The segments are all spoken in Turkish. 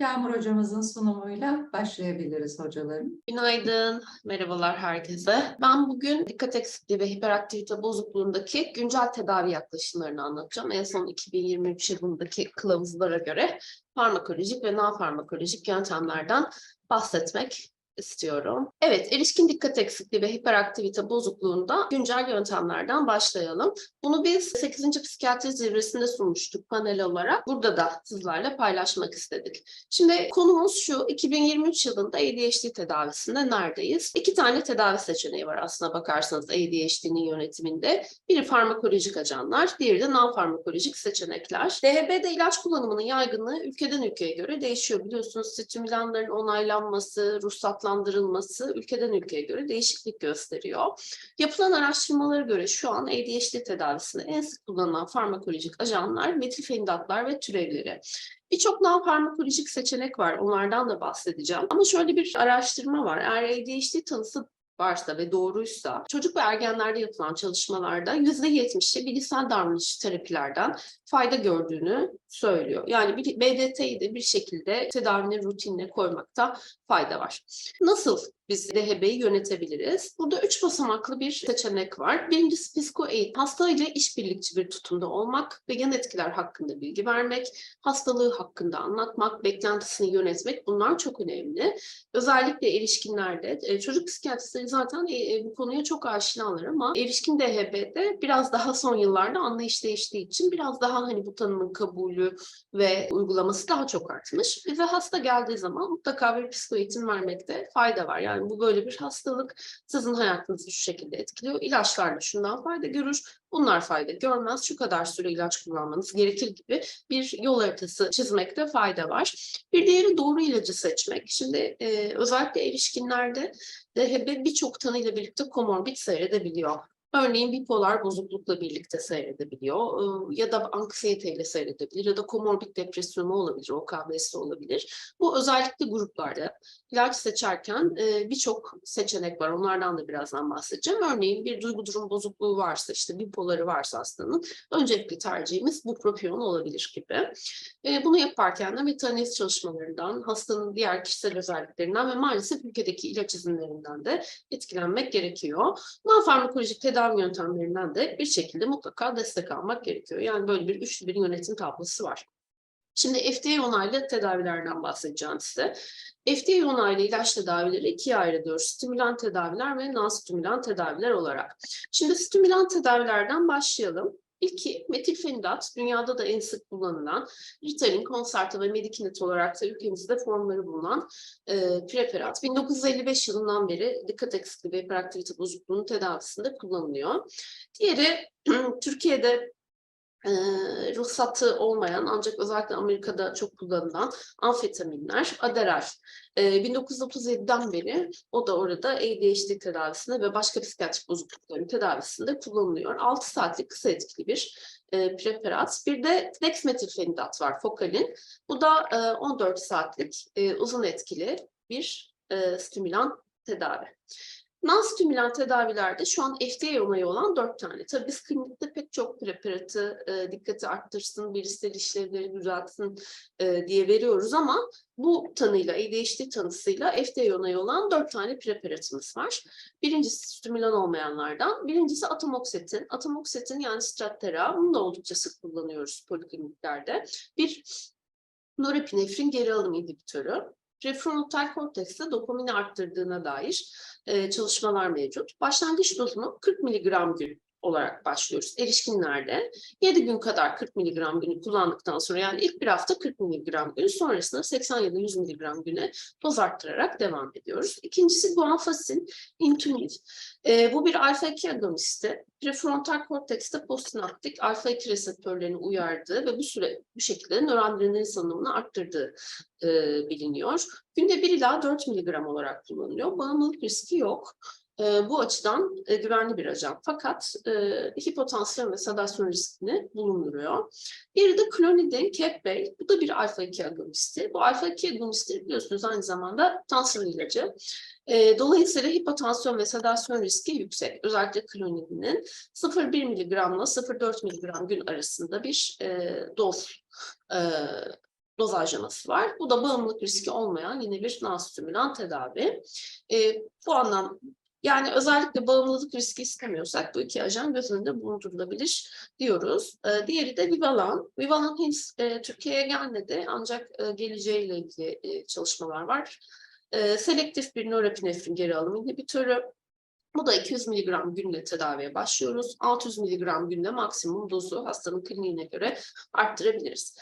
Yağmur hocamızın sunumuyla başlayabiliriz hocalarım. Günaydın, merhabalar herkese. Ben bugün dikkat eksikliği ve hiperaktivite bozukluğundaki güncel tedavi yaklaşımlarını anlatacağım. En son 2023 yılındaki kılavuzlara göre farmakolojik ve non-farmakolojik yöntemlerden bahsetmek istiyorum. Evet, erişkin dikkat eksikliği ve hiperaktivite bozukluğunda güncel yöntemlerden başlayalım. Bunu biz 8. psikiyatri zirvesinde sunmuştuk panel olarak. Burada da sizlerle paylaşmak istedik. Şimdi konumuz şu, 2023 yılında ADHD tedavisinde neredeyiz? İki tane tedavi seçeneği var aslına bakarsanız ADHD'nin yönetiminde. Biri farmakolojik ajanlar, diğeri de non-farmakolojik seçenekler. DHB'de ilaç kullanımının yaygınlığı ülkeden ülkeye göre değişiyor. Biliyorsunuz stimülanların onaylanması, ruhsatlandırılması ülkeden ülkeye göre değişiklik gösteriyor. Yapılan araştırmalara göre şu an ADHD tedavisinde en sık kullanılan farmakolojik ajanlar metilfenidatlar ve türevleri. Birçok non-farmakolojik seçenek var. Onlardan da bahsedeceğim. Ama şöyle bir araştırma var. Eğer ADHD tanısı varsa ve doğruysa çocuk ve ergenlerde yapılan çalışmalarda %70'i bilişsel davranış terapilerden fayda gördüğünü söylüyor. Yani BDT'yi de bir şekilde tedavinin rutinine koymakta fayda var. Nasıl biz DHB'yi yönetebiliriz? Burada üç basamaklı bir seçenek var. Birincisi psikoeğitim. Hastayla işbirlikçi bir tutumda olmak ve yan etkiler hakkında bilgi vermek, hastalığı hakkında anlatmak, beklentisini yönetmek bunlar çok önemli. Özellikle erişkinlerde, e, çocuk psikiyatristleri zaten e, e, bu konuya çok aşinalar ama erişkin DHB'de biraz daha son yıllarda anlayış değiştiği için biraz daha hani bu tanımın kabulü ve uygulaması daha çok artmış. Bize hasta geldiği zaman mutlaka bir psikoeğitim vermekte fayda var. Yani bu böyle bir hastalık sizin hayatınızı şu şekilde etkiliyor. İlaçlar da şundan fayda görür, bunlar fayda görmez. Şu kadar süre ilaç kullanmanız gerekir gibi bir yol haritası çizmekte fayda var. Bir diğeri doğru ilacı seçmek. Şimdi e, özellikle erişkinlerde DHB birçok tanıyla birlikte komorbid seyredebiliyor. Örneğin bipolar bozuklukla birlikte seyredebiliyor ya da anksiyeteyle seyredebilir ya da komorbid depresyonu olabilir, OKB'si olabilir. Bu özellikle gruplarda ilaç seçerken birçok seçenek var. Onlardan da birazdan bahsedeceğim. Örneğin bir duygu durum bozukluğu varsa, işte bipoları varsa hastanın öncelikli tercihimiz bupropion olabilir gibi. Bunu yaparken de metanaliz çalışmalarından, hastanın diğer kişisel özelliklerinden ve maalesef ülkedeki ilaç izinlerinden de etkilenmek gerekiyor. Non-farmakolojik tedavi yöntemlerinden de bir şekilde mutlaka destek almak gerekiyor. Yani böyle bir üçlü bir yönetim tablosu var. Şimdi FDA onaylı tedavilerden bahsedeceğim size. FDA onaylı ilaç tedavileri ikiye ayrılıyor. Stimülan tedaviler ve non-stimülan tedaviler olarak. Şimdi stimülan tedavilerden başlayalım. İlki metilfenidat, dünyada da en sık kullanılan Ritalin, Concerta ve Medikinet olarak da ülkemizde formları bulunan e, preparat. 1955 yılından beri dikkat eksikliği ve hiperaktivite bozukluğunun tedavisinde kullanılıyor. Diğeri Türkiye'de e, ruhsatı olmayan ancak özellikle Amerika'da çok kullanılan amfetaminler, Adderall. E, 1937'den beri o da orada ADHD tedavisinde ve başka psikiyatrik bozuklukların tedavisinde kullanılıyor. 6 saatlik kısa etkili bir e, preparat. Bir de dexmetilfenidat var, Fokalin. Bu da e, 14 saatlik e, uzun etkili bir e, stimülan tedavi. Non-stimülan tedavilerde şu an FDA onayı olan dört tane. Tabii biz klinikte pek çok preparatı e, dikkati arttırsın, bilişsel işlevleri düzeltsin e, diye veriyoruz ama bu tanıyla, ADHD tanısıyla FDA onayı olan dört tane preparatımız var. Birincisi stimülan olmayanlardan, birincisi atomoksetin. Atomoksetin yani strattera, bunu da oldukça sık kullanıyoruz polikliniklerde. Bir norepinefrin geri alım inhibitörü. Prefrontal kortekste dopamini arttırdığına dair e, çalışmalar mevcut. Başlangıç dozunu 40 mg olarak başlıyoruz erişkinlerde. 7 gün kadar 40 mg günü kullandıktan sonra yani ilk bir hafta 40 mg günü sonrasında 80 ya da 100 mg güne doz arttırarak devam ediyoruz. İkincisi guanfacin intunil. E, bu bir alfa-2 agonisti. Prefrontal kortekste postsinaptik alfa-2 reseptörlerini uyardığı ve bu süre bu şekilde nöroadrenalin salınımını arttırdığı e, biliniyor. Günde 1 ila 4 mg olarak kullanılıyor. Bağımlılık riski yok. E, bu açıdan e, güvenli bir ajan. Fakat e, hipotansiyon ve sedasyon riskini bulunduruyor. Diğeri de klonidin Kepbey. Bu da bir alfa-2 agonisti. Bu alfa-2 agonisti biliyorsunuz aynı zamanda tansiyon ilacı. E, dolayısıyla hipotansiyon ve sedasyon riski yüksek. Özellikle klonidinin 0,1 mg ile 0,4 mg gün arasında bir e, doz e, dozajlaması var. Bu da bağımlılık riski olmayan yine bir non-stimülan tedavi. E, bu anlam yani özellikle bağımlılık riski istemiyorsak bu iki ajan göz önünde bulundurulabilir diyoruz. E, diğeri de Vivalan. Vivalan henüz e, Türkiye'ye gelmedi ancak e, geleceğiyle ilgili e, çalışmalar var. E, selektif bir norepinefrin geri alım inhibitörü. Bu da 200 mg günde tedaviye başlıyoruz. 600 mg günde maksimum dozu hastanın kliniğine göre arttırabiliriz.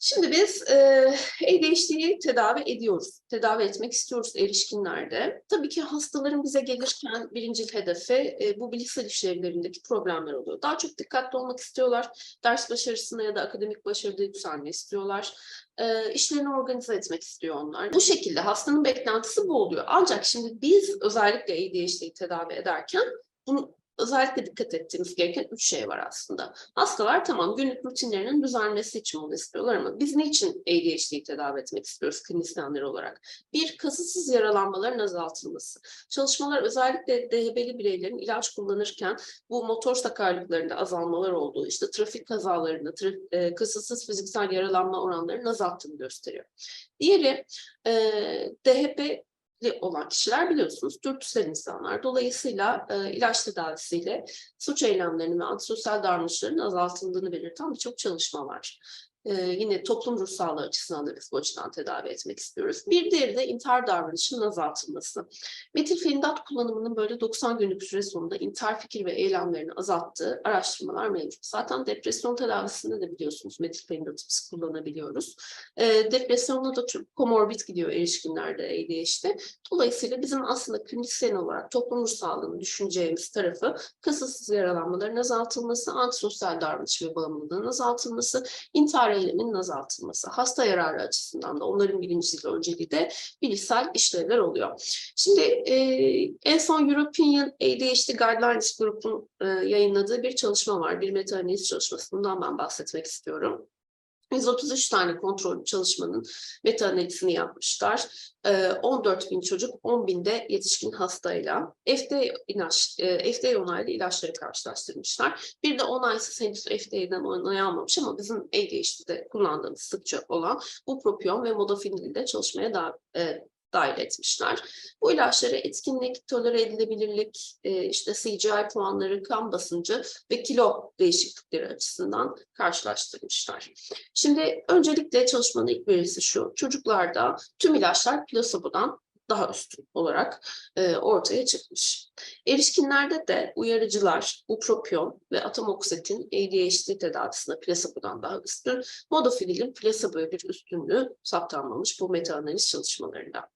Şimdi biz e, ADHD'yi tedavi ediyoruz. Tedavi etmek istiyoruz erişkinlerde. Tabii ki hastaların bize gelirken birinci hedefi e, bu bilişsel işlevlerindeki problemler oluyor. Daha çok dikkatli olmak istiyorlar. Ders başarısında ya da akademik başarıda yükselme istiyorlar. E, işlerini organize etmek istiyor onlar. Bu şekilde hastanın beklentisi bu oluyor. Ancak şimdi biz özellikle ADHD'yi tedavi ederken bunu özellikle dikkat ettiğimiz gereken üç şey var aslında. Hastalar tamam günlük rutinlerinin düzenmesi için bunu istiyorlar ama biz niçin ADHD'yi tedavi etmek istiyoruz klinisyenler olarak? Bir, kasıtsız yaralanmaların azaltılması. Çalışmalar özellikle DHB'li bireylerin ilaç kullanırken bu motor sakarlıklarında azalmalar olduğu, işte trafik kazalarında tra- e, kasıtsız fiziksel yaralanma oranlarının azalttığını gösteriyor. Diğeri e, DHB olan kişiler biliyorsunuz dürtüsel insanlar. Dolayısıyla e, ilaç tedavisiyle suç eylemlerinin ve antisosyal davranışların azaltıldığını belirten birçok çalışma var. E, yine toplum ruh sağlığı açısından da biz bu açıdan tedavi etmek istiyoruz. Bir diğeri de intihar davranışının azaltılması. Metilfenidat kullanımının böyle 90 günlük süre sonunda intihar fikir ve eylemlerini azalttığı araştırmalar mevcut. Zaten depresyon tedavisinde de biliyorsunuz metilfenidatı biz kullanabiliyoruz. E, depresyonla da çok komorbid gidiyor erişkinlerde ADHD. Dolayısıyla bizim aslında klinisyen olarak toplum ruh sağlığını düşüneceğimiz tarafı kasıtsız yaralanmaların azaltılması, antisosyal davranış ve bağımlılığın azaltılması, intihar eyleminin azaltılması. Hasta yararı açısından da onların birinciliği, önceliği de bilişsel işlevler oluyor. Şimdi e, en son European ADHD Guidelines grubun e, yayınladığı bir çalışma var. Bir meta-analiz çalışması. Bundan ben bahsetmek istiyorum. 133 tane kontrol çalışmanın meta-analizini yapmışlar. Ee, 14 bin çocuk, 10 bin de yetişkin hastayla FDA, ilaç, e, FDA onaylı ilaçları karşılaştırmışlar. Bir de onaysız henüz FDA'den onay almamış ama bizim ADHD'de kullandığımız sıkça olan bu propion ve modafinil de çalışmaya da, e, dahil etmişler. Bu ilaçlara etkinlik, tolere edilebilirlik, e, işte CGI puanları, kan basıncı ve kilo değişiklikleri açısından karşılaştırmışlar. Şimdi öncelikle çalışmanın ilk verisi şu. Çocuklarda tüm ilaçlar plasebodan daha üstün olarak e, ortaya çıkmış. Erişkinlerde de uyarıcılar bupropion ve atamoksetin ADHD tedavisinde plasebodan daha üstün, modafinilin plaseboya bir üstünlüğü saptanmamış bu meta-analiz çalışmalarında.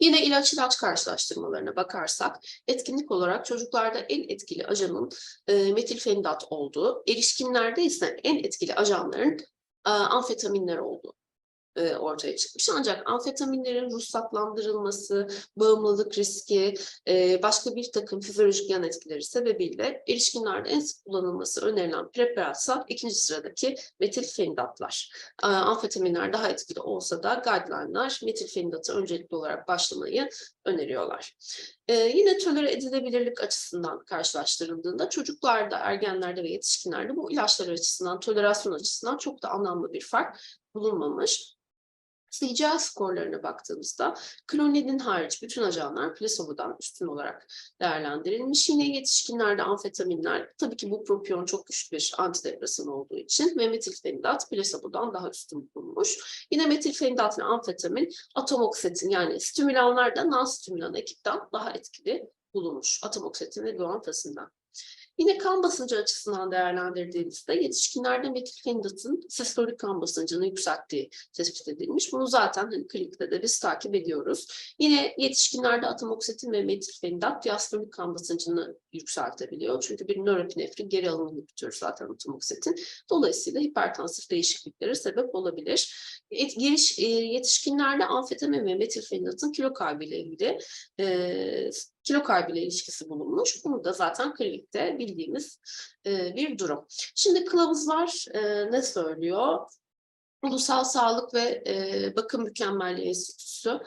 Yine ilaç ilaç karşılaştırmalarına bakarsak etkinlik olarak çocuklarda en etkili ajanın e, metilfenidat olduğu, erişkinlerde ise en etkili ajanların e, amfetaminler olduğu e, ortaya çıkmış. Ancak amfetaminlerin ruhsatlandırılması, bağımlılık riski, e, başka bir takım fizyolojik yan etkileri sebebiyle erişkinlerde en sık kullanılması önerilen preparatsa ikinci sıradaki metilfenidatlar. E, amfetaminler daha etkili olsa da guideline'lar metilfenidatı öncelikli olarak başlamayı öneriyorlar. Ee, yine tolere edilebilirlik açısından karşılaştırıldığında çocuklarda, ergenlerde ve yetişkinlerde bu ilaçlar açısından, tolerasyon açısından çok da anlamlı bir fark bulunmamış. CGI skorlarına baktığımızda klonidin hariç bütün ajanlar plasebodan üstün olarak değerlendirilmiş. Yine yetişkinlerde amfetaminler, tabii ki bu propion çok güçlü bir antidepresan olduğu için ve metilfenidat plasebodan daha üstün bulunmuş. Yine metilfenidat ve amfetamin atomoksetin yani stimülanlarda non-stimülan ekipten daha etkili bulunmuş. Atomoksetin ve guanfasından. Yine kan basıncı açısından değerlendirdiğimizde yetişkinlerde metilfenidatın sistolik kan basıncını yükselttiği tespit edilmiş. Bunu zaten hani klinikte de biz takip ediyoruz. Yine yetişkinlerde atamoksetin ve metilfenidat diastolik kan basıncını yükseltebiliyor. Çünkü bir nöropinefrin geri alımını inhibitörü zaten atamoksetin. Dolayısıyla hipertansif değişikliklere sebep olabilir. Et, geliş, e, yetişkinlerde amfetamin ve metilfenidatın kilo kaybıyla ilgili e, kilo kaybıyla ilişkisi bulunmuş. Bunu da zaten klinikte bildiğimiz e, bir durum. Şimdi kılavuzlar e, ne söylüyor? Ulusal Sağlık ve e, Bakım Mükemmelliği Enstitüsü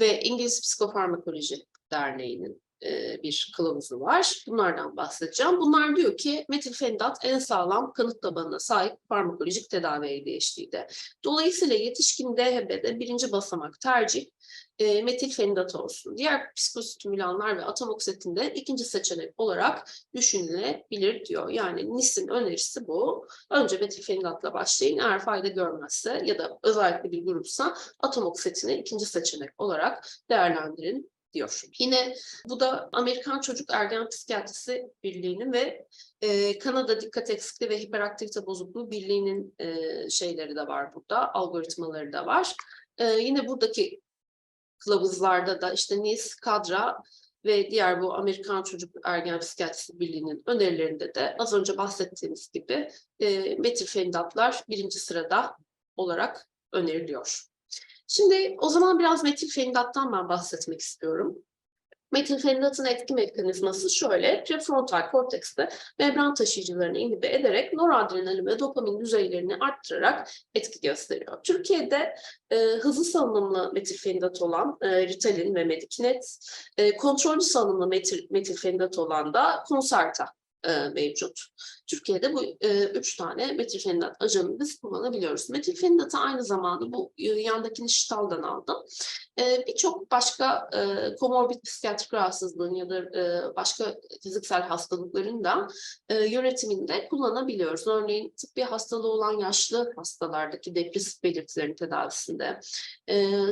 ve İngiliz Psikofarmakoloji Derneği'nin e, bir kılavuzu var. Bunlardan bahsedeceğim. Bunlar diyor ki metilfenidat en sağlam kanıt tabanına sahip farmakolojik tedavi ADHD'de. Dolayısıyla yetişkin DHB'de birinci basamak tercih e, metilfenidat olsun. Diğer psikostimülanlar ve atamoksetin de ikinci seçenek olarak düşünülebilir diyor. Yani NIS'in önerisi bu. Önce metilfenidatla başlayın. Eğer fayda görmezse ya da özellikle bir grupsa atamoksetini ikinci seçenek olarak değerlendirin diyor. Yine bu da Amerikan Çocuk Ergen Psikiyatrisi Birliği'nin ve e, Kanada Dikkat Eksikliği ve Hiperaktivite Bozukluğu Birliği'nin e, şeyleri de var burada, algoritmaları da var. E, yine buradaki kılavuzlarda da işte NIS, KADRA ve diğer bu Amerikan Çocuk Ergen Psikiyatrisi Birliği'nin önerilerinde de az önce bahsettiğimiz gibi e, metilfenidatlar birinci sırada olarak öneriliyor. Şimdi o zaman biraz metilfenidattan ben bahsetmek istiyorum. Metilfenidatın etki mekanizması şöyle, prefrontal kortekste membran taşıyıcılarını inhibe ederek noradrenalin ve dopamin düzeylerini arttırarak etki gösteriyor. Türkiye'de e, hızlı salınımlı metilfenidat olan e, Ritalin ve Medikinet, e, kontrollü salınımlı metil, metilfenidat olan da Concerta e, mevcut. Türkiye'de bu e, üç tane metilfenidat ajanını biz kullanabiliyoruz. Metilfenidatı aynı zamanda bu e, yandakini Şital'dan aldım. E, Birçok başka e, komorbid psikiyatrik rahatsızlığın ya da e, başka fiziksel hastalıkların da e, yönetiminde kullanabiliyoruz. Örneğin tıbbi hastalığı olan yaşlı hastalardaki depresif belirtilerin tedavisinde,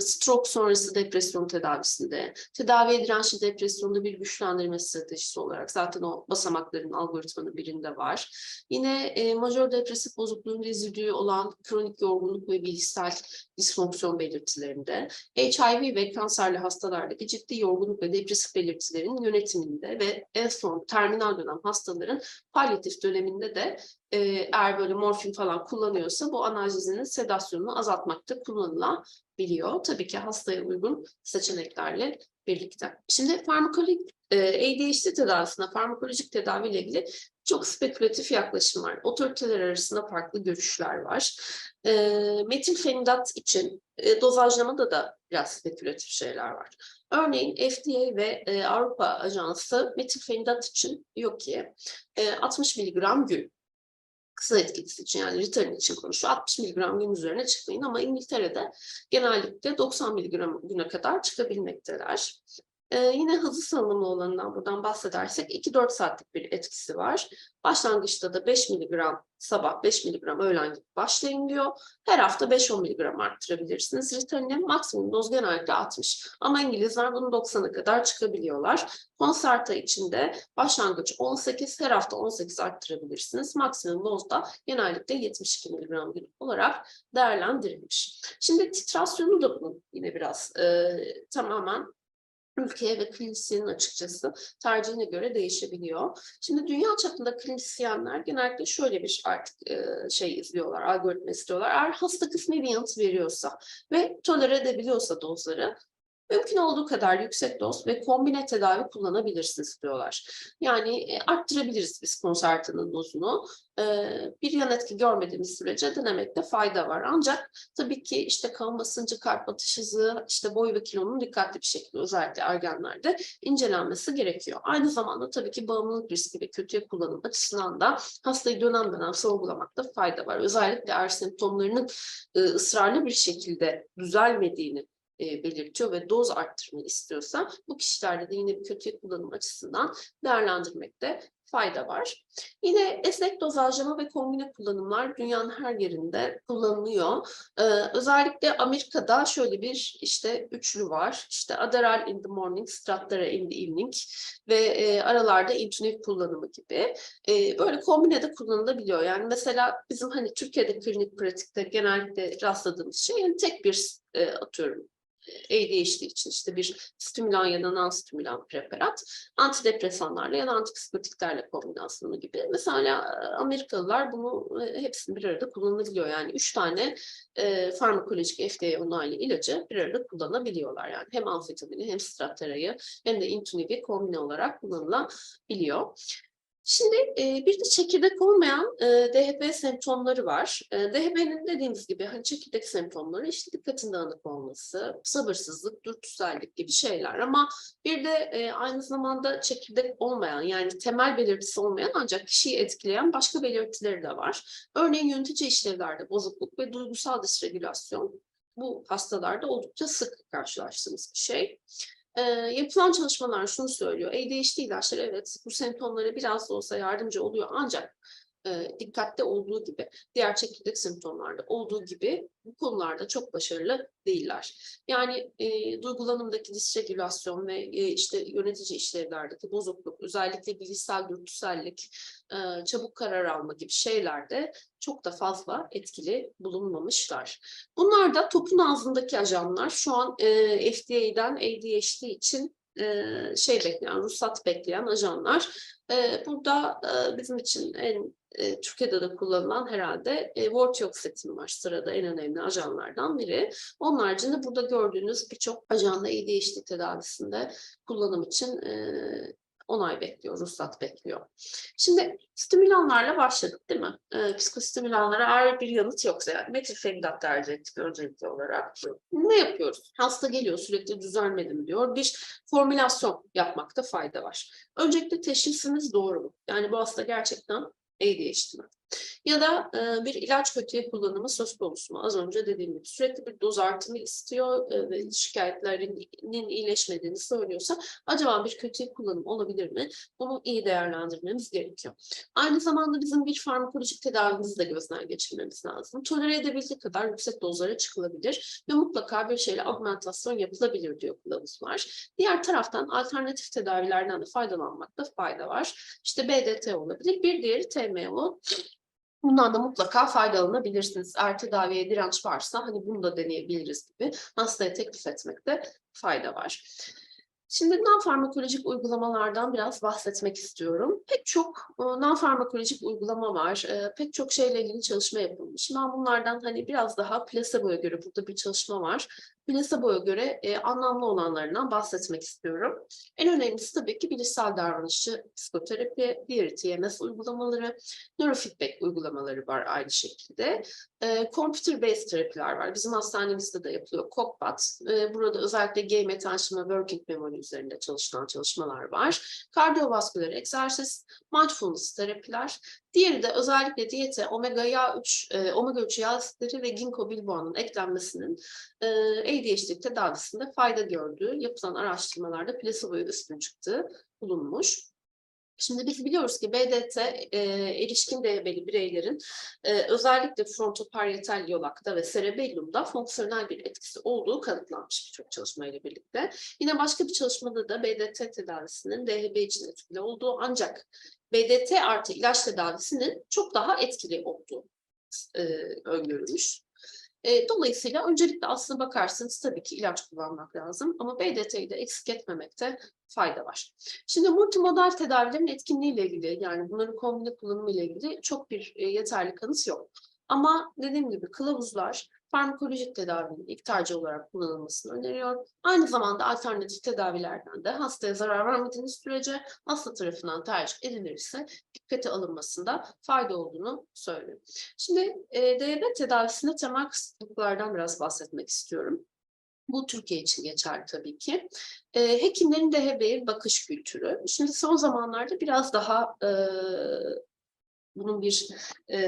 stroke sonrası depresyon tedavisinde, tedaviye dirençli depresyonda bir güçlendirme stratejisi olarak zaten o basamakların algoritmanın birinde var. Yine majör depresif bozukluğun rezidüğü olan kronik yorgunluk ve bilişsel disfonksiyon belirtilerinde, HIV ve kanserli hastalardaki ciddi yorgunluk ve depresif belirtilerin yönetiminde ve en son terminal dönem hastaların palyatif döneminde de e, eğer böyle morfin falan kullanıyorsa bu analjezinin sedasyonunu azaltmakta kullanılabiliyor. Tabii ki hastaya uygun seçeneklerle birlikte. Şimdi farmakolojik e, ADHD tedavisinde farmakolojik tedavi ile ilgili çok spekülatif yaklaşım var. Otoriteler arasında farklı görüşler var. E, metilfenidat için e, dozajlamada da biraz spekülatif şeyler var. Örneğin FDA ve e, Avrupa Ajansı metilfenidat için yok ki e, 60 miligram gün kısa etkisi için yani Ritalin için konuşuyor. 60 miligram gün üzerine çıkmayın ama İngiltere'de genellikle 90 miligram güne kadar çıkabilmekteler. Ee, yine hızlı salınımlı olanından buradan bahsedersek 2-4 saatlik bir etkisi var. Başlangıçta da 5 miligram sabah 5 miligram öğlen gibi başlayın diyor. Her hafta 5-10 miligram arttırabilirsiniz. Ritalin'in maksimum doz genellikle 60 ama İngilizler bunu 90'a kadar çıkabiliyorlar. Concerta için de başlangıç 18, her hafta 18 arttırabilirsiniz. Maksimum doz da genellikle 72 miligram gün olarak değerlendirilmiş. Şimdi titrasyonu da bunun yine biraz e, tamamen ülkeye ve klinisyenin açıkçası tercihine göre değişebiliyor. Şimdi dünya çapında klinisyenler genellikle şöyle bir artık e, şey izliyorlar, algoritma istiyorlar. Eğer hasta kısmı bir yanıt veriyorsa ve tolere edebiliyorsa dozları mümkün olduğu kadar yüksek doz ve kombine tedavi kullanabilirsiniz diyorlar. Yani e, arttırabiliriz biz konsertinin dozunu. Bir yan etki görmediğimiz sürece denemekte fayda var. Ancak tabii ki işte kan basıncı, kalp atış hızı, işte boy ve kilonun dikkatli bir şekilde özellikle ergenlerde incelenmesi gerekiyor. Aynı zamanda tabii ki bağımlılık riski ve kötüye kullanım açısından da hastayı dönem dönem sorgulamakta fayda var. Özellikle eğer semptomlarının e, ısrarlı bir şekilde düzelmediğini e, belirtiyor ve doz arttırmayı istiyorsa bu kişilerde de yine bir kötü kullanım açısından değerlendirmekte fayda var. Yine esnek dozajlama ve kombine kullanımlar dünyanın her yerinde kullanılıyor. Ee, özellikle Amerika'da şöyle bir işte üçlü var. İşte Adderall in the morning, Strattera in the evening ve e, aralarda Intunif kullanımı gibi. E, böyle kombine de kullanılabiliyor. Yani mesela bizim hani Türkiye'de klinik pratikte genellikle rastladığımız şey yani tek bir e, atıyorum ADHD için işte bir stimülan ya da non-stimülan preparat, antidepresanlarla ya da antipsikotiklerle kombinasyonu gibi. Mesela Amerikalılar bunu e, hepsini bir arada kullanabiliyor. Yani üç tane e, farmakolojik FDA onaylı ilacı bir arada kullanabiliyorlar. Yani hem amfetamini hem stratterayı hem de intunivi kombine olarak kullanılabiliyor. Şimdi e, bir de çekirdek olmayan e, DHB semptomları var. E, DHB'nin dediğimiz gibi hani çekirdek semptomları işte dikkatin dağınık olması, sabırsızlık, dürtüsellik gibi şeyler ama bir de e, aynı zamanda çekirdek olmayan yani temel belirtisi olmayan ancak kişiyi etkileyen başka belirtileri de var. Örneğin yönetici işlevlerde bozukluk ve duygusal disregülasyon bu hastalarda oldukça sık karşılaştığımız bir şey. Ee, yapılan çalışmalar şunu söylüyor. ADHD ilaçları evet bu semptomlara biraz da olsa yardımcı oluyor ancak e, dikkatte olduğu gibi diğer çekirdek semptomlarda olduğu gibi bu konularda çok başarılı değiller. Yani e, duygulanımdaki disregülasyon ve e, işte yönetici işlevlerdeki bozukluk, özellikle bilişsel dürtüsellik, e, çabuk karar alma gibi şeylerde çok da fazla etkili bulunmamışlar. Bunlar da topun ağzındaki ajanlar. Şu an e, FDA'den ADHD için şey bekleyen, ruhsat bekleyen ajanlar. Burada bizim için en Türkiye'de de kullanılan herhalde e, vortioxetin var sırada en önemli ajanlardan biri. Onun haricinde burada gördüğünüz birçok ajanla ADHD tedavisinde kullanım için onay bekliyor, ruhsat bekliyor. Şimdi stimülanlarla başladık değil mi? E, psikostimülanlara eğer bir yanıt yoksa yani metilfenidat tercih ettik öncelikli olarak. Ne yapıyoruz? Hasta geliyor sürekli düzelmedim diyor. Bir formülasyon yapmakta fayda var. Öncelikle teşhisimiz doğru mu? Yani bu hasta gerçekten ADHD mi? Ya da e, bir ilaç kötüye kullanımı söz konusu mu? Az önce dediğim gibi sürekli bir doz artımı istiyor e, ve şikayetlerinin iyileşmediğini söylüyorsa acaba bir kötüye kullanım olabilir mi? Bunu iyi değerlendirmemiz gerekiyor. Aynı zamanda bizim bir farmakolojik tedavimizi de gözden geçirmemiz lazım. Tolere edebildiği kadar yüksek dozlara çıkılabilir ve mutlaka bir şeyle augmentasyon yapılabilir diyor kılavuzlar. Diğer taraftan alternatif tedavilerden de faydalanmakta fayda var. İşte BDT olabilir. Bir diğeri TMO. Bundan da mutlaka faydalanabilirsiniz. Eğer tedaviye direnç varsa hani bunu da deneyebiliriz gibi hastaya teklif etmekte fayda var. Şimdi non-farmakolojik uygulamalardan biraz bahsetmek istiyorum. Pek çok e, non-farmakolojik uygulama var. E, Pek çok şeyle ilgili çalışma yapılmış. Ben bunlardan hani biraz daha plasebo'ya göre burada bir çalışma var. Plasebo'ya göre e, anlamlı olanlarından bahsetmek istiyorum. En önemlisi tabii ki bilişsel davranışçı psikoterapi, diğeri TMS uygulamaları, neurofeedback uygulamaları var aynı şekilde. E, computer based terapiler var. Bizim hastanemizde de yapılıyor. COGPAT. E, burada özellikle game attention working memory üzerinde çalışılan çalışmalar var. Kardiyovasküler egzersiz, mindfulness terapiler. Diğeri de özellikle diyete omega yağ 3, e, omega 3 yağ asitleri ve ginkgo bilobanın eklenmesinin e, ADHD tedavisinde fayda gördüğü yapılan araştırmalarda plaseboya üstün çıktığı bulunmuş. Şimdi biz biliyoruz ki BDT e, erişkin DHB'li bireylerin e, özellikle frontoparietal yolakta ve cerebellumda fonksiyonel bir etkisi olduğu kanıtlanmış birçok çalışmayla birlikte. Yine başka bir çalışmada da BDT tedavisinin DHB için etkili olduğu ancak BDT artı ilaç tedavisinin çok daha etkili olduğu e, öngörülmüş. E, dolayısıyla öncelikle aslına bakarsanız tabii ki ilaç kullanmak lazım ama BDT'yi de eksik etmemekte fayda var. Şimdi multimodal tedavilerin etkinliğiyle ilgili yani bunların kombine kullanımı ile ilgili çok bir e, yeterli kanıt yok. Ama dediğim gibi kılavuzlar farmakolojik tedavinin ilk tercih olarak kullanılmasını öneriyor. Aynı zamanda alternatif tedavilerden de hastaya zarar vermediğiniz sürece hasta tarafından tercih edilirse dikkate alınmasında fayda olduğunu söylüyor. Şimdi e, DHB tedavisinde temel kısıtlıklardan biraz bahsetmek istiyorum. Bu Türkiye için geçerli tabii ki. E, hekimlerin DHB'ye bakış kültürü. Şimdi son zamanlarda biraz daha e, bunun bir e,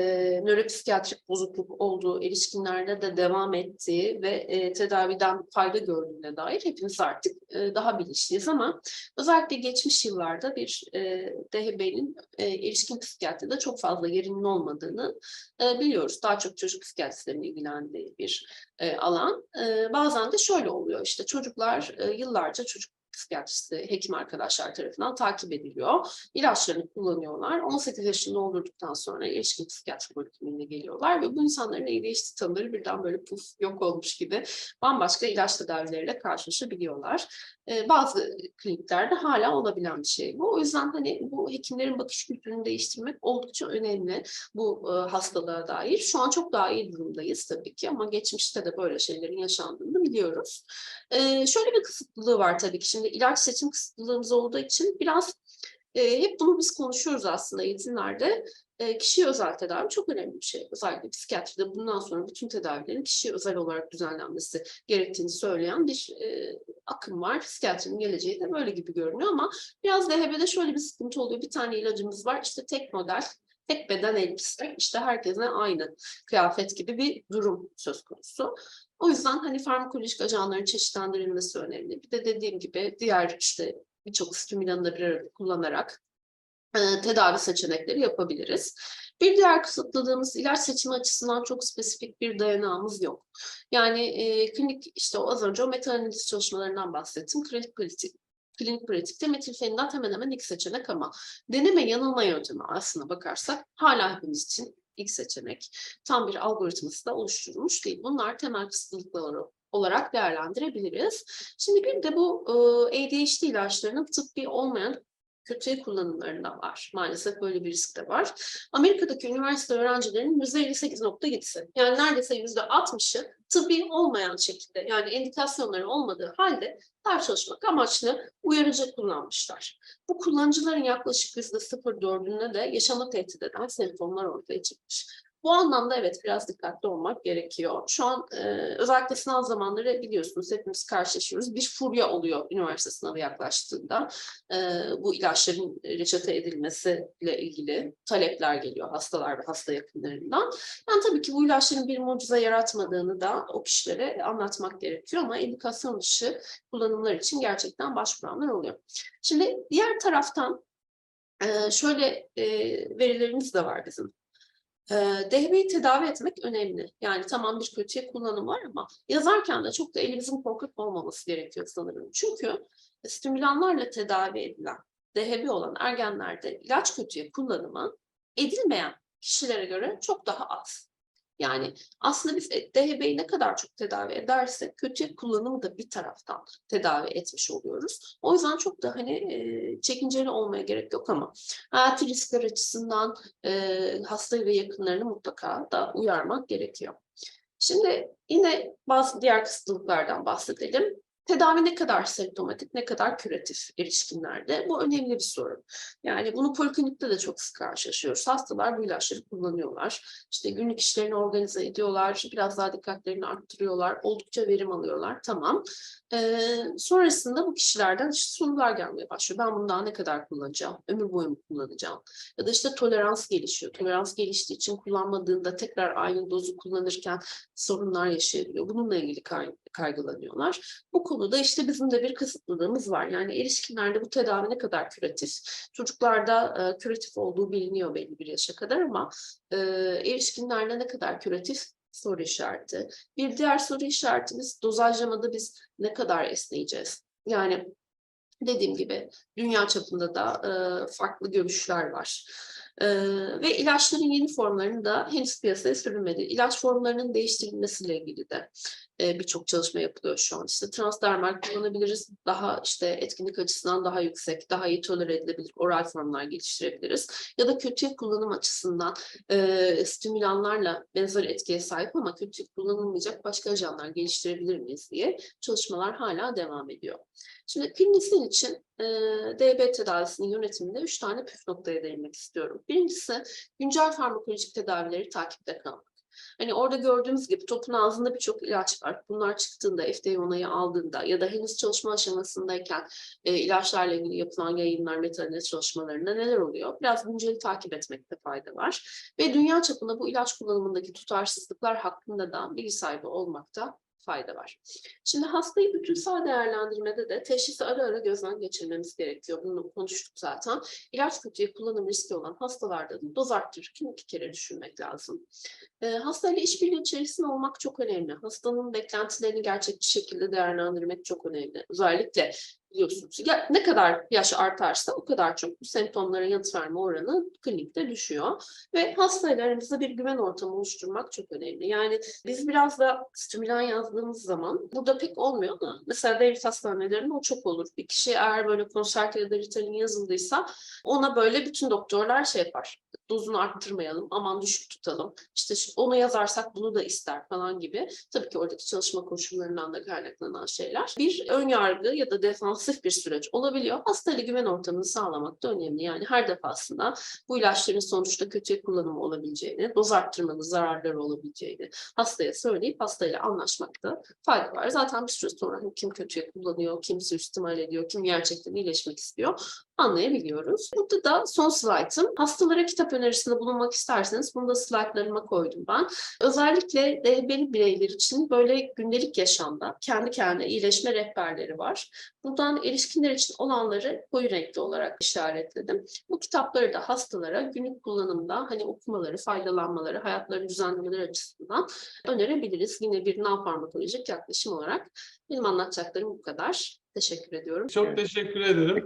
nöropsikiyatrik bozukluk olduğu erişkinlerde de devam ettiği ve e, tedaviden fayda gördüğüne dair hepimiz artık e, daha bilinçliyiz ama özellikle geçmiş yıllarda bir e, DHB'nin e, erişkin psikiyatride çok fazla yerinin olmadığını e, biliyoruz. Daha çok çocuk psikiyatristlerinin ilgilendiği bir e, alan. E, bazen de şöyle oluyor işte çocuklar e, yıllarca çocuk psikiyatristi, hekim arkadaşlar tarafından takip ediliyor. İlaçlarını kullanıyorlar. 18 yaşını doldurduktan sonra erişkin psikiyatri poliklinine geliyorlar ve bu insanların ADHD tanıları birden böyle puf yok olmuş gibi bambaşka ilaç tedavileriyle karşılaşabiliyorlar. Bazı kliniklerde hala olabilen bir şey bu. O yüzden hani bu hekimlerin bakış kültürünü değiştirmek oldukça önemli bu hastalığa dair. Şu an çok daha iyi durumdayız tabii ki ama geçmişte de böyle şeylerin yaşandığını biliyoruz. Şöyle bir kısıtlılığı var tabii ki. Şimdi ilaç seçim kısıtlılığımız olduğu için biraz hep bunu biz konuşuyoruz aslında eğitimlerde. E, kişiye özel tedavi çok önemli bir şey. Özellikle psikiyatride bundan sonra bütün tedavilerin kişiye özel olarak düzenlenmesi gerektiğini söyleyen bir e, akım var. Psikiyatrinin geleceği de böyle gibi görünüyor ama biraz DHB'de şöyle bir sıkıntı oluyor. Bir tane ilacımız var işte tek model, tek beden elbise, işte herkese aynı kıyafet gibi bir durum söz konusu. O yüzden hani farmakolojik ajanların çeşitlendirilmesi önemli. Bir de dediğim gibi diğer işte birçok stimülanı da bir arada kullanarak tedavi seçenekleri yapabiliriz. Bir diğer kısıtladığımız ilaç seçimi açısından çok spesifik bir dayanağımız yok. Yani e, klinik işte az önce o meta-analiz çalışmalarından bahsettim. Klinik pratik, klinik pratikte metilfenidat hemen hemen ilk seçenek ama deneme yanılma yöntemi aslına bakarsak hala hepimiz için ilk seçenek. Tam bir algoritması da oluşturulmuş değil. Bunlar temel kısıtlıkları olarak değerlendirebiliriz. Şimdi bir de bu e, ADHD ilaçlarının tıbbi olmayan kötüye kullanımlarında var. Maalesef böyle bir risk de var. Amerika'daki üniversite öğrencilerinin %58.7'si yani neredeyse %60'ı tıbbi olmayan şekilde yani indikasyonları olmadığı halde ders çalışmak amaçlı uyarıcı kullanmışlar. Bu kullanıcıların yaklaşık %0.4'ünde de yaşama tehdit eden semptomlar ortaya çıkmış. Bu anlamda evet biraz dikkatli olmak gerekiyor. Şu an e, özellikle sınav zamanları biliyorsunuz hepimiz karşılaşıyoruz. Bir furya oluyor üniversite sınavı yaklaştığında. E, bu ilaçların reçete edilmesiyle ilgili talepler geliyor hastalar ve hasta yakınlarından. Yani tabii ki bu ilaçların bir mucize yaratmadığını da o kişilere anlatmak gerekiyor ama indikasyon dışı kullanımlar için gerçekten başvuranlar oluyor. Şimdi diğer taraftan e, şöyle e, verilerimiz de var bizim. E, DHB'yi tedavi etmek önemli. Yani tamam bir kötüye kullanım var ama yazarken de çok da elimizin korkup olmaması gerekiyor sanırım. Çünkü stimülanlarla tedavi edilen DHB olan ergenlerde ilaç kötüye kullanımı edilmeyen kişilere göre çok daha az. Yani aslında biz DHB'yi ne kadar çok tedavi edersek kötüye kullanımı da bir taraftan tedavi etmiş oluyoruz. O yüzden çok da hani e, çekinceli olmaya gerek yok ama hayati riskler açısından e, hastayı ve yakınlarını mutlaka da uyarmak gerekiyor. Şimdi yine bazı diğer kısıtlıklardan bahsedelim. Tedavi ne kadar semptomatik, ne kadar küratif erişkinlerde? Bu önemli bir sorun. Yani bunu poliklinikte de çok sık karşılaşıyoruz. Hastalar bu ilaçları kullanıyorlar. İşte günlük işlerini organize ediyorlar, biraz daha dikkatlerini arttırıyorlar, oldukça verim alıyorlar. Tamam. Ee, sonrasında bu kişilerden işte sorular gelmeye başlıyor. Ben bunu daha ne kadar kullanacağım? Ömür boyu mu kullanacağım? Ya da işte tolerans gelişiyor. Tolerans geliştiği için kullanmadığında tekrar aynı dozu kullanırken sorunlar yaşayabiliyor. Bununla ilgili kay kaygılanıyorlar. Bu konuda işte bizim de bir kısıtlılığımız var. Yani erişkinlerde bu tedavi ne kadar küratif? Çocuklarda e, küratif olduğu biliniyor belli bir yaşa kadar ama e, erişkinlerde ne kadar küratif soru işareti. Bir diğer soru işaretimiz dozajlamada biz ne kadar esneyeceğiz? Yani dediğim gibi dünya çapında da e, farklı görüşler var. Ee, ve ilaçların yeni formlarının da henüz piyasaya sürülmedi. İlaç formlarının değiştirilmesiyle ilgili de e, birçok çalışma yapılıyor şu an. İşte transdermal kullanabiliriz. Daha işte etkinlik açısından daha yüksek, daha iyi tolere edilebilir oral formlar geliştirebiliriz. Ya da kötü kullanım açısından e, stimülanlarla benzer etkiye sahip ama kötü kullanılmayacak başka ajanlar geliştirebilir miyiz diye çalışmalar hala devam ediyor. Şimdi klinisyen için e, DB tedavisinin yönetiminde üç tane püf noktaya değinmek istiyorum. Birincisi güncel farmakolojik tedavileri takipte kalmak. Hani orada gördüğümüz gibi topun ağzında birçok ilaç var. Bunlar çıktığında, FDA onayı aldığında ya da henüz çalışma aşamasındayken e, ilaçlarla ilgili yapılan yayınlar, meta çalışmalarında neler oluyor? Biraz günceli takip etmekte fayda var. Ve dünya çapında bu ilaç kullanımındaki tutarsızlıklar hakkında da bilgi sahibi olmakta fayda var. Şimdi hastayı bütünsel değerlendirmede de teşhisi ara ara gözden geçirmemiz gerekiyor. Bunu konuştuk zaten. İlaç kötüye kullanım riski olan hastalarda da doz arttırırken iki kere düşünmek lazım. E, hastayla işbirliği içerisinde olmak çok önemli. Hastanın beklentilerini gerçekçi şekilde değerlendirmek çok önemli. Özellikle biliyorsunuz. Ya, ne kadar yaş artarsa o kadar çok bu semptomlara yanıt verme oranı klinikte düşüyor. Ve hastayla aramızda bir güven ortamı oluşturmak çok önemli. Yani biz biraz da stimülan yazdığımız zaman burada pek olmuyor da mesela devlet hastanelerinde o çok olur. Bir kişi eğer böyle konserke ya da ritalin yazıldıysa ona böyle bütün doktorlar şey yapar dozunu arttırmayalım, aman düşük tutalım. İşte onu yazarsak bunu da ister falan gibi. Tabii ki oradaki çalışma koşullarından da kaynaklanan şeyler. Bir ön yargı ya da defans pasif bir süreç olabiliyor. Hastayla güven ortamını sağlamak da önemli. Yani her defasında bu ilaçların sonuçta kötüye kullanımı olabileceğini, doz arttırmanın zararları olabileceğini hastaya söyleyip hastayla anlaşmakta fayda var. Zaten bir süre sonra hani kim kötüye kullanıyor, kim suistimal ediyor, kim gerçekten iyileşmek istiyor anlayabiliyoruz. Burada da son slaytım. Hastalara kitap önerisinde bulunmak isterseniz bunu da slaytlarıma koydum ben. Özellikle DHB'li bireyler için böyle gündelik yaşamda kendi kendine iyileşme rehberleri var. Buradan erişkinler için olanları koyu renkli olarak işaretledim. Bu kitapları da hastalara günlük kullanımda hani okumaları, faydalanmaları, hayatlarını düzenlemeleri açısından önerebiliriz. Yine bir non-farmakolojik yaklaşım olarak benim anlatacaklarım bu kadar. Teşekkür ediyorum. Çok teşekkür ederim.